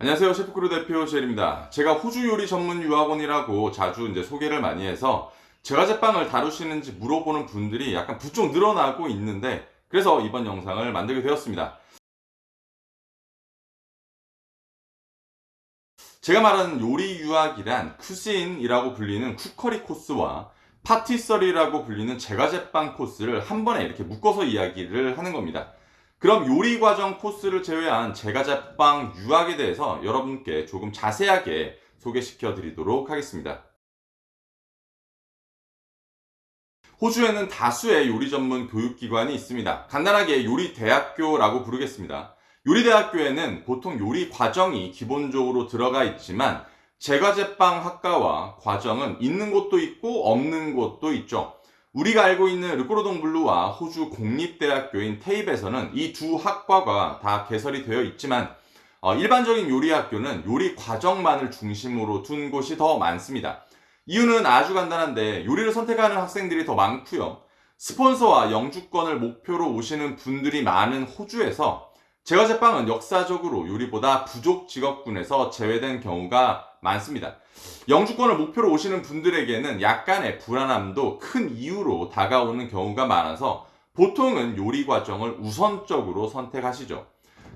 안녕하세요. 셰프크루 대표 젤입니다. 제가 호주 요리 전문 유학원이라고 자주 이제 소개를 많이 해서 제과 제빵을 다루시는지 물어보는 분들이 약간 부쩍 늘어나고 있는데 그래서 이번 영상을 만들게 되었습니다. 제가 말하는 요리 유학이란 쿠신이라고 불리는 쿠커리 코스와 파티서리라고 불리는 제과 제빵 코스를 한 번에 이렇게 묶어서 이야기를 하는 겁니다. 그럼 요리 과정 코스를 제외한 제과 제빵 유학에 대해서 여러분께 조금 자세하게 소개시켜 드리도록 하겠습니다. 호주에는 다수의 요리 전문 교육기관이 있습니다. 간단하게 요리대학교라고 부르겠습니다. 요리대학교에는 보통 요리 과정이 기본적으로 들어가 있지만 제과제빵 학과와 과정은 있는 곳도 있고 없는 곳도 있죠. 우리가 알고 있는 르꼬르동 블루와 호주 공립대학교인 테입에서는 이 두 학과가 다 개설이 되어 있지만 어, 일반적인 요리 학교는 요리 과정만을 중심으로 둔 곳이 더 많습니다. 이유는 아주 간단한데 요리를 선택하는 학생들이 더 많고요. 스폰서와 영주권을 목표로 오시는 분들이 많은 호주에서 제과제빵은 역사적으로 요리보다 부족 직업군에서 제외된 경우가 많습니다. 영주권을 목표로 오시는 분들에게는 약간의 불안함도 큰 이유로 다가오는 경우가 많아서 보통은 요리 과정을 우선적으로 선택하시죠.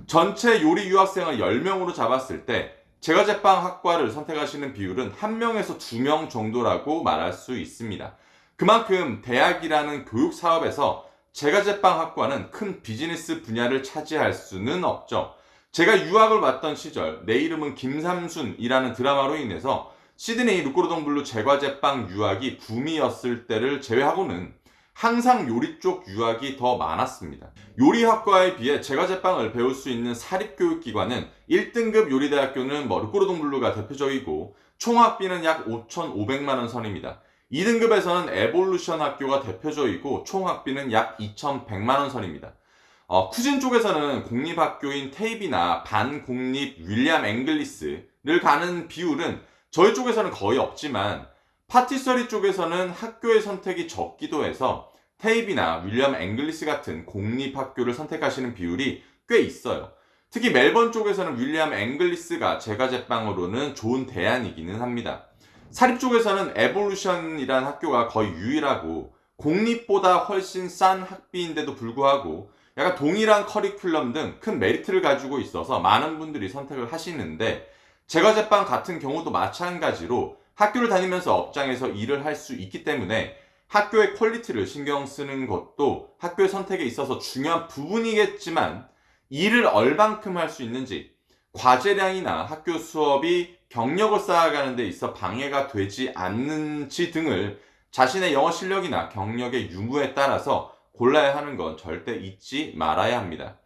전체 요리 유학생을 10명으로 잡았을 때 제과제빵 학과를 선택하시는 비율은 1명에서 2명 정도라고 말할 수 있습니다. 그만큼 대학이라는 교육 사업에서 제과제빵 학과는 큰 비즈니스 분야를 차지할 수는 없죠. 제가 유학을 왔던 시절 내 이름은 김삼순이라는 드라마로 인해서 시드니 루꼬르동 블루 제과제빵 유학이 붐이었을 때를 제외하고는 항상 요리 쪽 유학이 더 많았습니다. 요리학과에 비해 제과제빵을 배울 수 있는 사립교육기관은 1등급 요리대학교는 뭐 루꼬르동 블루가 대표적이고 총학비는 약 5,500만원 선입니다. 2등급에서는 에볼루션 학교가 대표적이고 총 학비는 약 2,100만원 선입니다. 어, 쿠진 쪽에서는 공립학교인 테이비나 반공립 윌리엄 앵글리스를 가는 비율은 저희 쪽에서는 거의 없지만 파티서리 쪽에서는 학교의 선택이 적기도 해서 테이비나 윌리엄 앵글리스 같은 공립학교를 선택하시는 비율이 꽤 있어요. 특히 멜번 쪽에서는 윌리엄 앵글리스가 제과 제빵으로는 좋은 대안이기는 합니다. 사립 쪽에서는 에볼루션이라는 학교가 거의 유일하고 공립보다 훨씬 싼 학비인데도 불구하고 약간 동일한 커리큘럼 등 큰 메리트를 가지고 있어서 많은 분들이 선택을 하시는데 제과제빵 같은 경우도 마찬가지로 학교를 다니면서 업장에서 일을 할 수 있기 때문에 학교의 퀄리티를 신경 쓰는 것도 학교의 선택에 있어서 중요한 부분이겠지만 일을 얼만큼 할 수 있는지 과제량이나 학교 수업이 경력을 쌓아가는 데 있어 방해가 되지 않는지 등을 자신의 영어 실력이나 경력의 유무에 따라서 골라야 하는 건 절대 잊지 말아야 합니다.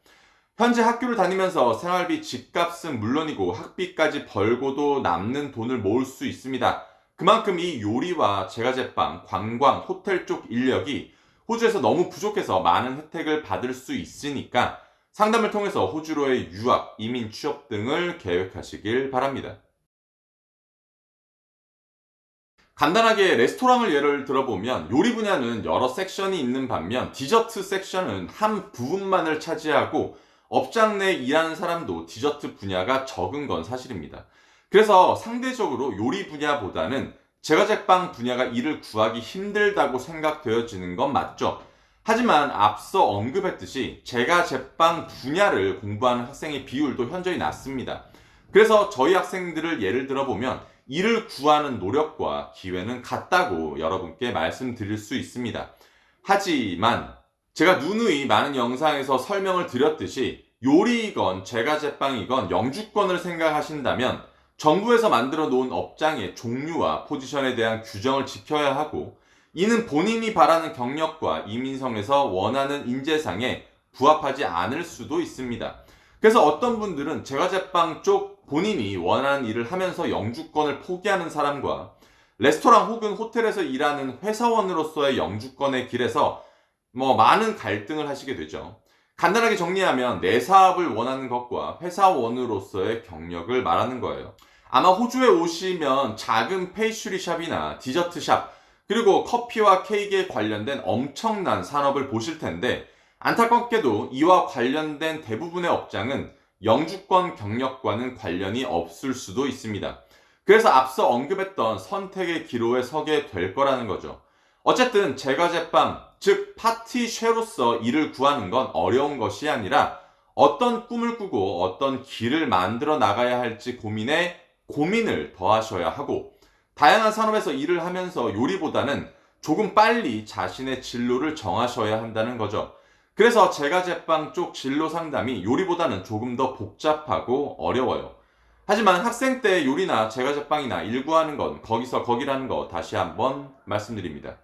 현재 학교를 다니면서 생활비 집값은 물론이고 학비까지 벌고도 남는 돈을 모을 수 있습니다. 그만큼 이 요리와 제과제빵, 관광, 호텔 쪽 인력이 호주에서 너무 부족해서 많은 혜택을 받을 수 있으니까 상담을 통해서 호주로의 유학, 이민 취업 등을 계획하시길 바랍니다. 간단하게 레스토랑을 예를 들어보면 요리 분야는 여러 섹션이 있는 반면 디저트 섹션은 한 부분만을 차지하고 업장 내 일하는 사람도 디저트 분야가 적은 건 사실입니다. 그래서 상대적으로 요리 분야보다는 제과제빵 분야가 일을 구하기 힘들다고 생각되어지는 건 맞죠. 하지만 앞서 언급했듯이 제과제빵 분야를 공부하는 학생의 비율도 현저히 낮습니다. 그래서 저희 학생들을 예를 들어보면 일을 구하는 노력과 기회는 같다고 여러분께 말씀드릴 수 있습니다. 하지만 제가 누누이 많은 영상에서 설명을 드렸듯이 요리이건 제과제빵이건 영주권을 생각하신다면 정부에서 만들어 놓은 업장의 종류와 포지션에 대한 규정을 지켜야 하고 이는 본인이 바라는 경력과 이민성에서 원하는 인재상에 부합하지 않을 수도 있습니다. 그래서 어떤 분들은 제과제빵 쪽 본인이 원하는 일을 하면서 영주권을 포기하는 사람과 레스토랑 혹은 호텔에서 일하는 회사원으로서의 영주권의 길에서 뭐 많은 갈등을 하시게 되죠. 간단하게 정리하면 내 사업을 원하는 것과 회사원으로서의 경력을 말하는 거예요. 아마 호주에 오시면 작은 페이슈리 샵이나 디저트 샵, 그리고 커피와 케이크에 관련된 엄청난 산업을 보실 텐데, 안타깝게도 이와 관련된 대부분의 업장은 영주권 경력과는 관련이 없을 수도 있습니다. 그래서 앞서 언급했던 선택의 기로에 서게 될 거라는 거죠. 어쨌든 제과 제빵, 즉 파티쉐로서 일을 구하는 건 어려운 것이 아니라 어떤 꿈을 꾸고 어떤 길을 만들어 나가야 할지 고민에 고민을 더하셔야 하고 다양한 산업에서 일을 하면서 요리보다는 조금 빨리 자신의 진로를 정하셔야 한다는 거죠. 그래서 제가 제빵 쪽 진로 상담이 요리보다는 조금 더 복잡하고 어려워요. 하지만 학생 때 요리나 제과 제빵이나 일구하는 건 거기서 거기라는 거 다시 한번 말씀드립니다.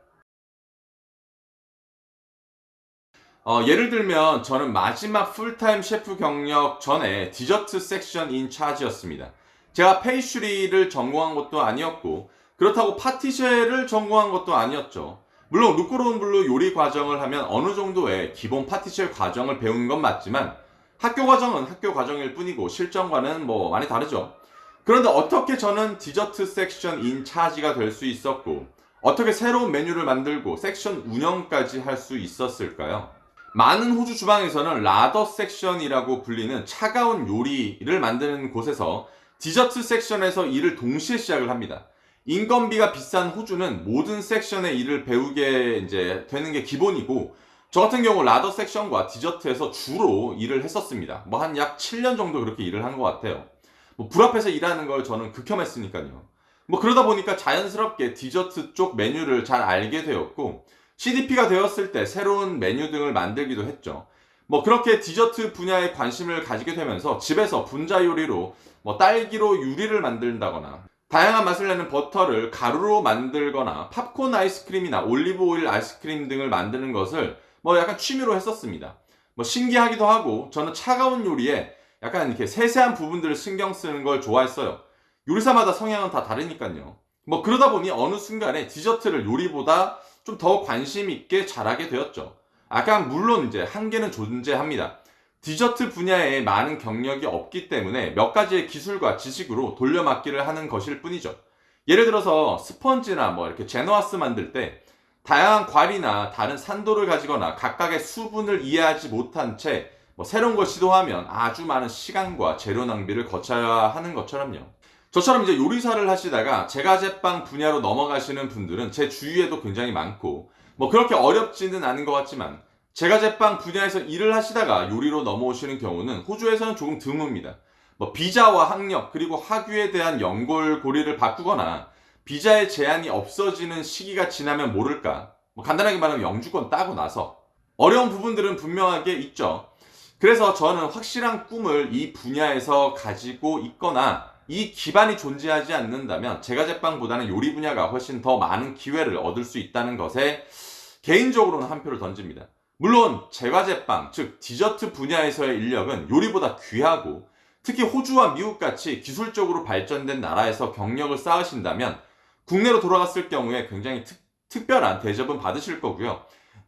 어, 예를 들면 저는 마지막 풀타임 셰프 경력 전에 디저트 섹션 인 차지였습니다. 제가 페이슈리를 전공한 것도 아니었고 그렇다고 파티쉐를 전공한 것도 아니었죠. 물론 루코론블루 요리 과정을 하면 어느 정도의 기본 파티쉐 과정을 배우는 건 맞지만 학교 과정은 학교 과정일 뿐이고 실전과는 뭐 많이 다르죠. 그런데 어떻게 저는 디저트 섹션 인 차지가 될 수 있었고 어떻게 새로운 메뉴를 만들고 섹션 운영까지 할 수 있었을까요? 많은 호주 주방에서는 라더 섹션이라고 불리는 차가운 요리를 만드는 곳에서 디저트 섹션에서 일을 동시에 시작을 합니다. 인건비가 비싼 호주는 모든 섹션의 일을 배우게 이제 되는 게 기본이고 저 같은 경우 라더 섹션과 디저트에서 주로 일을 했었습니다. 뭐 한 약 7년 정도 그렇게 일을 한 것 같아요. 뭐 불 앞에서 일하는 걸 저는 극혐했으니까요. 뭐 그러다 보니까 자연스럽게 디저트 쪽 메뉴를 잘 알게 되었고 CDP가 되었을 때 새로운 메뉴 등을 만들기도 했죠. 뭐 그렇게 디저트 분야에 관심을 가지게 되면서 집에서 분자 요리로 뭐 딸기로 유리를 만든다거나 다양한 맛을 내는 버터를 가루로 만들거나 팝콘 아이스크림이나 올리브 오일 아이스크림 등을 만드는 것을 뭐 약간 취미로 했었습니다. 뭐 신기하기도 하고 저는 차가운 요리에 약간 이렇게 세세한 부분들을 신경 쓰는 걸 좋아했어요. 요리사마다 성향은 다 다르니까요. 뭐 그러다 보니 어느 순간에 디저트를 요리보다 좀 더 관심 있게 잘하게 되었죠. 아까 물론 이제 한계는 존재합니다. 디저트 분야에 많은 경력이 없기 때문에 몇 가지의 기술과 지식으로 돌려막기를 하는 것일 뿐이죠. 예를 들어서 스펀지나 뭐 이렇게 제너아스 만들 때 다양한 과리나 다른 산도를 가지거나 각각의 수분을 이해하지 못한 채 뭐 새로운 걸 시도하면 아주 많은 시간과 재료 낭비를 거쳐야 하는 것처럼요. 저처럼 이제 요리사를 하시다가 제과제빵 분야로 넘어가시는 분들은 제 주위에도 굉장히 많고 뭐 그렇게 어렵지는 않은 것 같지만 제과제빵 분야에서 일을 하시다가 요리로 넘어오시는 경우는 호주에서는 조금 드뭅니다. 뭐 비자와 학력 그리고 학위에 대한 연골고리를 바꾸거나 비자의 제한이 없어지는 시기가 지나면 모를까. 뭐 간단하게 말하면 영주권 따고 나서 어려운 부분들은 분명하게 있죠. 그래서 저는 확실한 꿈을 이 분야에서 가지고 있거나 이 기반이 존재하지 않는다면 제과제빵보다는 요리 분야가 훨씬 더 많은 기회를 얻을 수 있다는 것에 개인적으로는 한 표를 던집니다. 물론 제과제빵, 즉 디저트 분야에서의 인력은 요리보다 귀하고 특히 호주와 미국같이 기술적으로 발전된 나라에서 경력을 쌓으신다면 국내로 돌아갔을 경우에 굉장히 특, 특별한 대접은 받으실 거고요.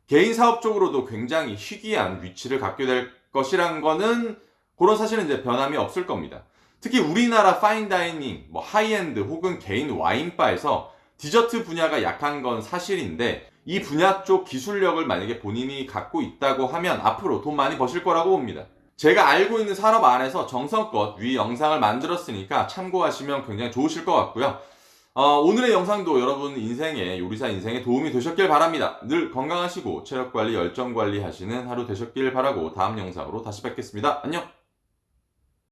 개인 사업적으로도 굉장히 희귀한 위치를 갖게 될 것이란 거는 그런 사실은 이제 변함이 없을 겁니다. 특히 우리나라 파인다이닝, 뭐 하이엔드 혹은 개인 와인바에서 디저트 분야가 약한 건 사실인데 이 분야 쪽 기술력을 만약에 본인이 갖고 있다고 하면 앞으로 돈 많이 버실 거라고 봅니다. 제가 알고 있는 산업 안에서 정성껏 위 영상을 만들었으니까 참고하시면 굉장히 좋으실 것 같고요. 어, 오늘의 영상도 여러분 인생에 요리사 인생에 도움이 되셨길 바랍니다. 늘 건강하시고 체력 관리, 열정 관리 하시는 하루 되셨길 바라고 다음 영상으로 다시 뵙겠습니다. 안녕.